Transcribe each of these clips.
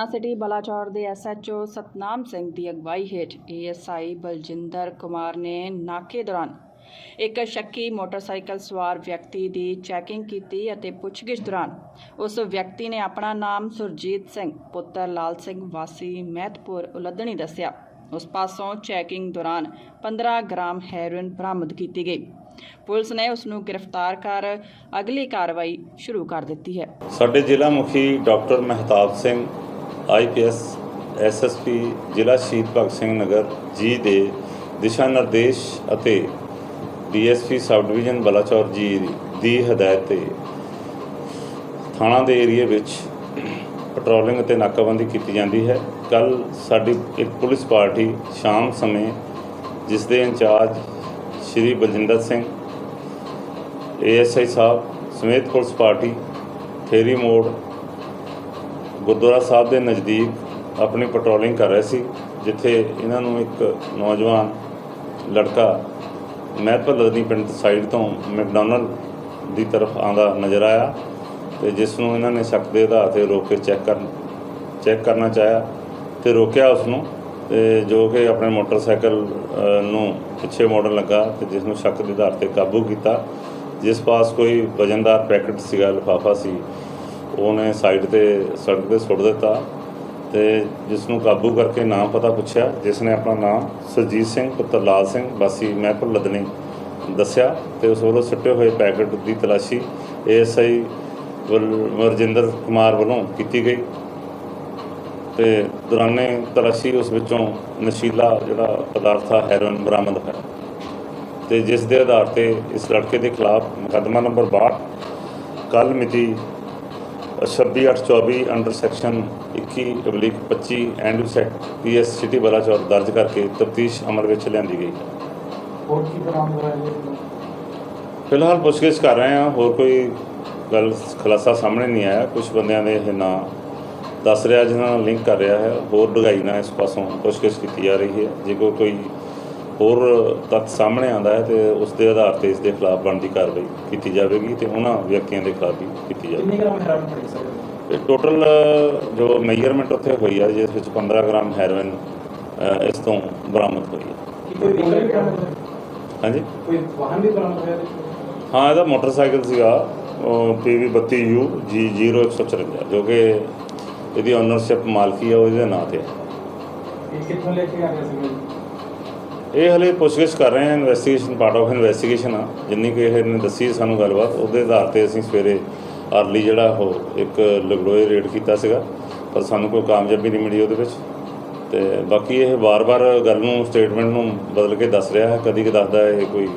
ਥਾਣਾ ਸਿਟੀ ਬਲਾਚੌਰ ਦੇ ਐਸਐਚਓ ਸਤਨਾਮ ਸਿੰਘ ਦੀ ਅਗਵਾਈ ਹੇਠ ਏਐਸਆਈ ਬਲਜਿੰਦਰ ਕੁਮਾਰ ਨੇ ਨਾਕੇ ਦੌਰਾਨ ਇੱਕ ਸ਼ੱਕੀ ਮੋਟਰਸਾਈਕਲ ਸਵਾਰ ਵਿਅਕਤੀ ਦੀ ਚੈਕਿੰਗ ਕੀਤੀ ਅਤੇ ਪੁੱਛਗਿੱਛ ਦੌਰਾਨ ਉਸ ਵਿਅਕਤੀ ਨੇ ਆਪਣਾ ਨਾਮ ਸੁਰਜੀਤ ਸਿੰਘ, ਪੁੱਤਰ ਲਾਲ ਸਿੰਘ ਵਾਸੀ ਮਹਿਤਪੁਰ ਉਲੱਦਣੀ ਦੱਸਿਆ। ਉਸ ਪਾਸੋਂ ਚੈਕਿੰਗ ਦੌਰਾਨ 15 ਗ੍ਰਾਮ ਹੈਰੋਇਨ ਬਰਾਮਦ ਕੀਤੀ ਗਈ। ਪੁਲਿਸ ਨੇ ਉਸ ਨੂੰ ਗ੍ਰਿਫਤਾਰ ਕਰ ਅਗਲੀ ਕਾਰਵਾਈ ਸ਼ੁਰੂ ਕਰ ਦਿੱਤੀ ਹੈ। ਸਾਡੇ ਜ਼ਿਲ੍ਹਾ ਮੁਖੀ doctor Mehtab Singh IPS SSP ਜ਼ਿਲ੍ਹਾ ਸ਼ਹੀਦ ਭਗਤ ਸਿੰਘ ਨਗਰ ਜੀ ਦੇ ਦਿਸ਼ਾ ਨਿਰਦੇਸ਼ ਅਤੇ ਡੀਐਸਪੀ ਸਬ ਡਿਵੀਜ਼ਨ ਬਲਾਚੌਰ ਜੀ ਦੀ ਹਦਾਇਤ ਤੇ ਥਾਣਾ ਦੇ ਏਰੀਆ ਵਿੱਚ ਪੈਟਰੋਲਿੰਗ ਅਤੇ ਨਾਕਾਬੰਦੀ ਕੀਤੀ ਜਾਂਦੀ ਹੈ। ਕੱਲ ਸਾਡੀ ਇੱਕ ਪੁਲਿਸ ਪਾਰਟੀ ਸ਼ਾਮ ਸਮੇਂ ਜਿਸ ਦੇ in charge Shri Baljinder Singh ASI ਸਾਹਿਬ ਸਮੇਤ ਪੁਲਿਸ ਪਾਰਟੀ ਥੇਰੀ ਮੋੜ ਗੁਰਦੁਆਰਾ ਸਾਹਿਬ ਦੇ ਨਜ਼ਦੀਕ ਆਪਣੀ ਪੈਟਰੋਲਿੰਗ ਕਰ ਰਹੇ ਸੀ, ਜਿੱਥੇ ਇਹਨਾਂ ਨੂੰ ਇੱਕ ਨੌਜਵਾਨ ਲੜਕਾ ਮਹਿਤਪੁਰ ਲਦਨੀ ਪਿੰਡ ਸਾਈਡ ਤੋਂ ਮੈਕਡੋਨਲਡ ਦੀ ਤਰਫ ਆਂਦਾ ਨਜ਼ਰ ਆਇਆ ਤੇ ਜਿਸ ਨੂੰ ਇਹਨਾਂ ਨੇ ਸ਼ੱਕ ਦੇ ਆਧਾਰ ਤੇ ਰੋਕ ਕੇ ਚੈੱਕ ਕਰਨ ਚੈੱਕ ਕਰਨਾ ਚਾਹਿਆ ਤੇ ਰੋਕਿਆ ਉਸ ਨੂੰ ਤੇ ਜੋ ਕਿ ਆਪਣੇ ਮੋਟਰਸਾਈਕਲ ਨੂੰ ਪਿੱਛੇ ਮੋੜਨ ਲੱਗਾ ਤੇ ਜਿਸ ਨੂੰ ਸ਼ੱਕ ਦੇ ਆਧਾਰ ਤੇ ਕਾਬੂ ਕੀਤਾ, ਜਿਸ ਪਾਸ ਕੋਈ ਵਜਨਦਾਰ ਪੈਕੇਟ ਸੀਗਾ, ਲਿਫਾਫਾ ਸੀ। ਉਹਨੇ ਸਾਈਡ ਤੇ ਸੜਕ ਤੇ ਸੁੱਟ ਦਿੱਤਾ ਤੇ ਜਿਸ ਨੂੰ ਕਾਬੂ ਕਰਕੇ ਨਾਮ ਪਤਾ ਪੁੱਛਿਆ ਜਿਸ ਨੇ ਆਪਣਾ ਨਾਮ ਸੁਰਜੀਤ ਸਿੰਘ, ਪੁੱਤਰ ਲਾਲ ਸਿੰਘ, ਵਾਸੀ ਮਹਿਪੁਰ ਲਦਨੀ ਦੱਸਿਆ ਤੇ ਉਸ ਵੱਲੋਂ ਸੁੱਟੇ ਹੋਏ ਪੈਕੇਟ ਦੀ ਤਲਾਸ਼ੀ ਏਐਸਆਈ ਵਰਜਿੰਦਰ ਕੁਮਾਰ ਵੱਲੋਂ ਕੀਤੀ ਗਈ ਤੇ ਦੌਰਾਨੇ ਤਲਾਸ਼ੀ ਉਸ ਵਿੱਚੋਂ ਨਸ਼ੀਲਾ ਜਿਹੜਾ ਪਦਾਰਥ ਆ, ਹੈਰੋਇਨ ਬਰਾਮਦ ਹੋਇਆ ਤੇ ਜਿਸ ਦੇ ਆਧਾਰ ਤੇ ਇਸ ਲੜਕੇ ਦੇ ਖਿਲਾਫ ਮੁਕੱਦਮਾ ਨੰਬਰ 62 ਕੱਲ ਮਿਤੀ 26824 under section 21/25 and act PS city Balachaur ਦਰਜ ਕਰਕੇ ਤਫਤੀਸ਼ ਅਮਲ ਵਿੱਚ ਲਿਆਂਦੀ ਗਈ। ਹੈ ਹੋਰ ਕੀ ਬਰਾਮਦ ਹੋਇਆ ਜੀ? ਫਿਲਹਾਲ ਪੁੱਛਗਿੱਛ ਕਰ ਰਹੇ ਹਾਂ ਹੋਰ ਕੋਈ ਗੱਲ ਖੁਲਾਸਾ ਸਾਹਮਣੇ ਨਹੀਂ ਆਇਆ। ਕੁਝ ਬੰਦਿਆਂ ਦੇ ਇਹ ਨਾਂ ਦੱਸ ਰਿਹਾ ਜਿਨ੍ਹਾਂ ਨਾਲ ਲਿੰਕ ਕਰ ਰਿਹਾ ਹੈ। ਹੋਰ ਡੂੰਘਾਈ ਨਾਲ ਇਸ ਪਾਸੋਂ ਪੁੱਛਗਿੱਛ ਕੀਤੀ ਜਾ ਰਹੀ ਹੈ। ਜੇ ਕੋਈ ਹੋਰ ਤੱਥ ਸਾਹਮਣੇ ਆਉਂਦਾ ਹੈ ਤੇ ਉਸ ਦੇ ਆਧਾਰ ਤੇ ਇਸ ਦੇ ਖਿਲਾਫ ਬਣਦੀ ਕਾਰਵਾਈ ਕੀਤੀ ਜਾਵੇਗੀ ਤੇ ਉਹਨਾਂ ਵਿਅਕਤੀਆਂ ਦੇ ਖਿਲਾਫ ਵੀ ਕੀਤੀ ਜਾਵੇਗੀ। ਕਿੰਨੇ ਗ੍ਰਾਮ ਹੈਰਾਨ ਫੜੀ ਸਕਦੇ ਇਹ ਟੋਟਲ ਜੋ ਮੈਜ਼ਰਮੈਂਟ ਉੱਥੇ ਹੋਈ ਹੈ ਜਿਸ ਵਿੱਚ 15 ਗ੍ਰਾਮ ਹੈਰੋਇਨ ਇਸ ਤੋਂ ਬਰਾਮਦ ਹੋਈ ਹੈ ਕੋਈ ਵਹੀਕਲ ਵੀ ਬਰਾਮਦ ਹੋਇਆ? ਹਾਂਜੀ? ਕੋਈ ਵਾਹਨ ਵੀ ਬਰਾਮਦ ਹੋਇਆ? ਹਾਂ ਇਹਦਾ ਮੋਟਰਸਾਈਕਲ ਸੀਗਾ ਪੀਵੀ 32U ਜੀ 0154 ਜੋ ਕਿ ਇਹਦੀ ਓਨਰਸ਼ਿਪ ਮਾਲਕੀ ਹੈ ਉਹਦੇ ਨਾਂ ਤੇ। ਇਹ ਕਿੱਥੋਂ ਲੈ ਕੇ ਆ ਰਿਹਾ ਸੀ ਇਹ ਹਲੇ ਪੁੱਛਗਿੱਛ ਕਰ ਰਹੇ ਹਾਂ ਇਨਵੈਸਟੀਗੇਸ਼ਨ ਪਾਰਟ ਆਫ ਇਨਵੈਸਟੀਗੇਸ਼ਨ ਆ। ਜਿੰਨੀ ਕਿ ਇਹ ਨੇ ਦੱਸੀ ਸਾਨੂੰ ਗੱਲਬਾਤ, ਉਹਦੇ ਆਧਾਰ ਤੇ ਅਸੀਂ ਸਵੇਰੇ ਅਰਲੀ ਜਿਹੜਾ ਉਹ ਇੱਕ ਲਗੜੋਏ ਰੇਡ ਕੀਤਾ ਸੀਗਾ, ਪਰ ਸਾਨੂੰ ਕੋਈ ਕਾਮਯਾਬੀ ਨਹੀਂ ਮਿਲੀ ਉਹਦੇ ਵਿੱਚ। ਤੇ ਬਾਕੀ ਇਹ ਵਾਰ-ਵਾਰ ਗੱਲ ਨੂੰ ਸਟੇਟਮੈਂਟ ਨੂੰ ਬਦਲ ਕੇ ਦੱਸ ਰਿਹਾ ਹੈ। ਕਦੀ ਕਿ ਦੱਸਦਾ ਇਹ ਕੋਈ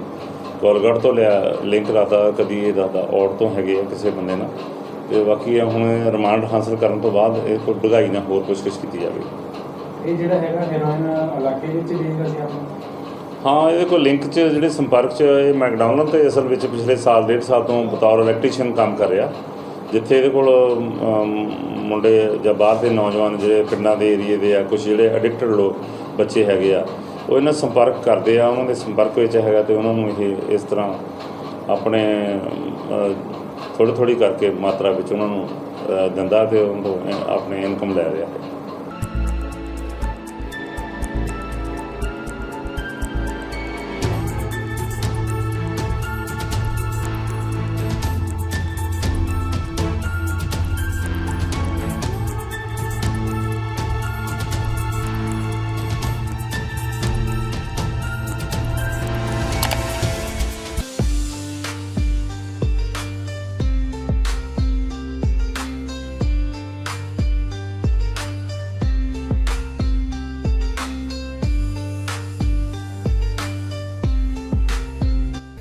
ਕੋਲਗੜ ਤੋਂ ਲਿਆ ਲਿੰਕ ਲਾਤਾ, ਕਦੀ ਇਹ ਦੱਸਦਾ, ਔੜ ਤੋਂ ਹੈਗੇ ਆ ਕਿਸੇ ਬੰਦੇ ਨਾਲ। ਤੇ ਬਾਕੀ ਇਹ ਹੁਣ ਰਿਮਾਂਡ ਹਾਸਲ ਕਰਨ ਤੋਂ ਬਾਅਦ ਇਹ ਕੋਈ ਡੂੰਘਾਈ ਨਾ ਹੋਰ ਪੁੱਛਗਿੱਛ ਕੀਤੀ ਜਾਵੇ ਇਹ ਜਿਹੜਾ ਹੈਗਾ ਹੈਰਾਨ ਇਲਾਕੇ ਵਿੱਚ ਵੇਚਦਾ ਸੀ ਆਪਾਂ। ਹਾਂ, ਇਹਦੇ ਕੋਲ ਲਿੰਕ 'ਚ ਜਿਹੜੇ ਸੰਪਰਕ 'ਚ ਇਹ ਮੈਕਡੋਨਲਡ ਤੇ ਅਸਲ ਵਿੱਚ ਪਿਛਲੇ ਸਾਲ, ਡੇਢ ਸਾਲ ਤੋਂ ਬਤੌਰ ਇਲੈਕਟ੍ਰੀਸ਼ੀਅਨ ਕੰਮ ਕਰ ਰਿਹਾ। ਜਿੱਥੇ ਇਹਦੇ ਕੋਲ ਮੁੰਡੇ ਜਾਂ ਬਾਹਰ ਦੇ ਨੌਜਵਾਨ ਜਿਹੜੇ ਪਿੰਡਾਂ ਦੇ ਏਰੀਏ ਦੇ ਆ ਕੁਝ ਜਿਹੜੇ ਐਡਿਕਟਡ ਲੋਕ, ਬੱਚੇ ਹੈਗੇ ਆ, ਉਹ ਇਹਨਾਂ ਸੰਪਰਕ ਕਰਦੇ ਆ, ਉਹਨਾਂ ਦੇ ਸੰਪਰਕ ਵਿੱਚ ਹੈਗਾ ਤੇ ਉਹਨਾਂ ਨੂੰ ਇਹ, ਇਸ ਤਰ੍ਹਾਂ ਆਪਣੇ ਥੋੜੀ ਥੋੜੀ ਕਰਕੇ ਮਾਤਰਾ ਵਿੱਚ ਉਹਨਾਂ ਨੂੰ ਦਿੰਦਾ ਤੇ ਉਹਨਾਂ ਤੋਂ ਇਹ ਇਨਕਮ ਲੈ ਰਿਹਾ। ਹੈ